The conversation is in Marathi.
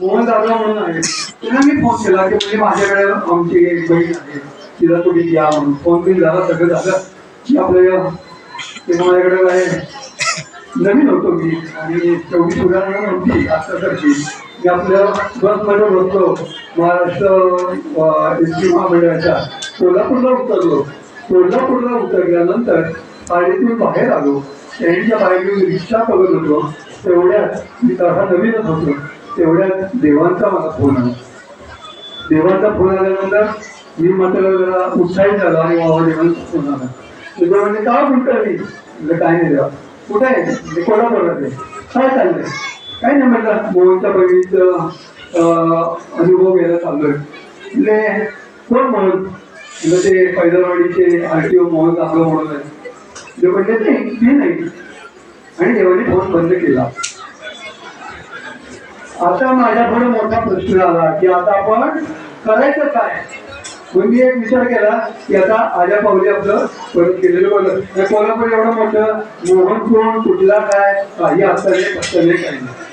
मोहन दादा म्हणून आहे त्यांना मी फोन केला की म्हणजे माझ्याकडे आमची एक बहीण आहे. तिला तुम्ही द्या म्हणून. फोन बिन झाला सगळं झालं. की आपल्या ते माझ्याकडे आहे. नवीन होतो मी. आणि तेवढी उदाहरणं नव्हती. आतासारखी मी आपल्या बसमध्ये बसलो महाराष्ट्र एस टी महामंडळाच्या कोल्हापूरला उतरलो. कोल्हापूरला उतरल्यानंतर शाळेतून बाहेर आलो. त्यांच्या बाहेर मी रिक्षा बघत होतो. तेवढ्यात मी तसा नवीनच होतो. तेवढ्यात देवांचा मला फोन आला. देवांचा फोन आल्यानंतर मी मात्र जरा उत्साहित झालो आणि वावा देवांचा फोन आला. तुझ्या म्हणजे का म्हणतो मी म्हटलं काय नाही देवा. कुठे आहे? म्हणजे कोल्हापुरात आहे. काय चाललंय? काय नाही म्हटलं मोहनच्या बहिणीचं अनुभव घ्यायला चाललोय. म्हणजे कोण म्हणून म्हणजे ते पैदलवाडीचे आर टी ओ मोहन चांगलं म्हणून आहे. ते म्हणजे नाही मी नाही. आणि देवाने फोन बंद केला. आता माझ्यापुढे मोठा प्रश्न आला की आता आपण करायचं काय? मी एक विचार केला की आता आल्या पावली आपलं केलेलं बघत कोल्हापूर एवढं मोठं मोहन कोण कुठला काय काही असतं नाही नाही काही. नाही